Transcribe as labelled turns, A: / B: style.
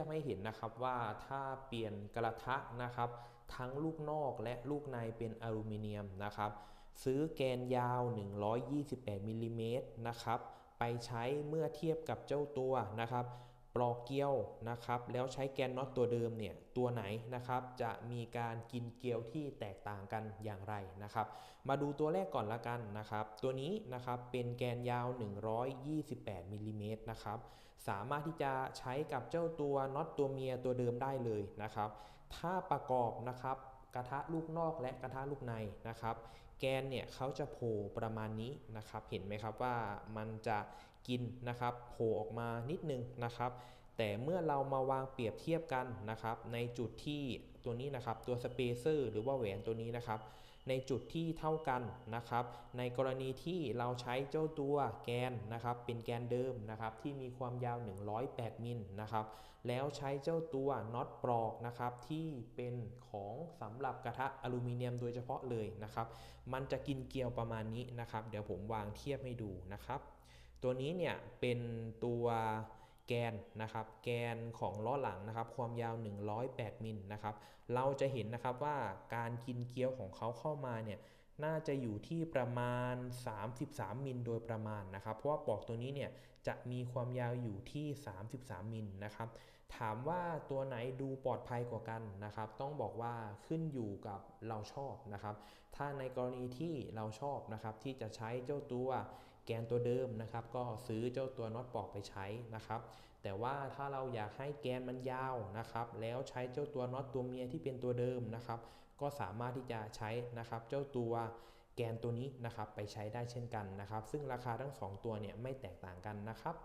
A: ยบให้เห็นนะครับว่าถ้าเปลี่ยนกระทะนะครับ ทั้งลูกนอกและลูกในเป็นอลูมิเนียมนะครับ ซื้อแกนยาว 128มิลลิเมตรนะครับไปใช้เมื่อเทียบกับเจ้าตัวนะครับ ปลอกเกลียวนะครับแล้วใช้แกนน็อตตัวเดิมเนี่ยตัวไหนนะครับจะมีการกินเกลียวที่แตกต่างกันอย่างไรนะครับ มาดูตัวแรกก่อนละกันนะครับ ตัวนี้นะครับเป็นแกนยาว 128มิลลิเมตรนะครับสามารถที่จะใช้กับเจ้าตัวน็อตตัวเมียตัวเดิมได้เลยนะครับ ถ้าประกอบนะครับ กระทะลูกนอกและกระทะลูกในนะครับ แกนเนี่ยเขาจะโผล่ประมาณนี้นะครับ เห็นไหมครับว่ามันจะกินนะครับโผล่ออกมานิดนึงนะครับ แต่เมื่อเรามาวางเปรียบเทียบกันนะครับ ในจุดที่ตัวนี้นะครับ ตัวสเปเซอร์หรือว่าแหวนตัวนี้นะครับ ในจุดที่เท่ากันนะครับ ในกรณีที่เราใช้เจ้าตัวแกนนะครับ เป็นแกนเดิมนะครับ ที่มีความยาว 108มิลนะครับ แล้วใช้เจ้าตัวน็อตปลอกนะครับ ที่เป็นของสำหรับกระทะอลูมิเนียมโดยเฉพาะเลยนะครับ มันจะกินเกลียวประมาณนี้นะครับ เดี๋ยวผมวางเทียบให้ดูนะครับ ตัวนี้เนี่ยเป็นตัว แกนนะครับ แกนของล้อหลังนะครับ ความยาว 108 มิลนะครับ เราจะเห็นนะครับว่าการกินเกลียวของเขาเข้ามาเนี่ยน่าจะอยู่ที่ประมาณ 33 มิลโดยประมาณนะครับ เพราะว่าปอกตัวนี้เนี่ยจะมีความยาวอยู่ที่ 33 มิลนะครับ ถามว่าตัวไหนดูปลอดภัยกว่ากันนะครับ ต้องบอกว่าขึ้นอยู่กับเราชอบนะครับ ถ้าในกรณีที่เราชอบนะครับที่จะใช้เจ้าตัว กนตัวเดิมนะครับ ก็ซื้อเจ้าตัวน็อตปลอกไปใช้นะครับ แต่ว่าถ้าเราอยากให้แกนมันยาวนะครับ แล้วใช้เจ้าตัวน็อตตัวเมียที่เป็นตัวเดิมนะครับ ก็สามารถที่จะใช้นะครับเจ้าตัวแกนตัวนี้นะครับไปใช้ได้เช่นกันนะครับ ซึ่งราคาทั้ง 2 ตัวเนี่ยไม่แตกต่างกันนะครับ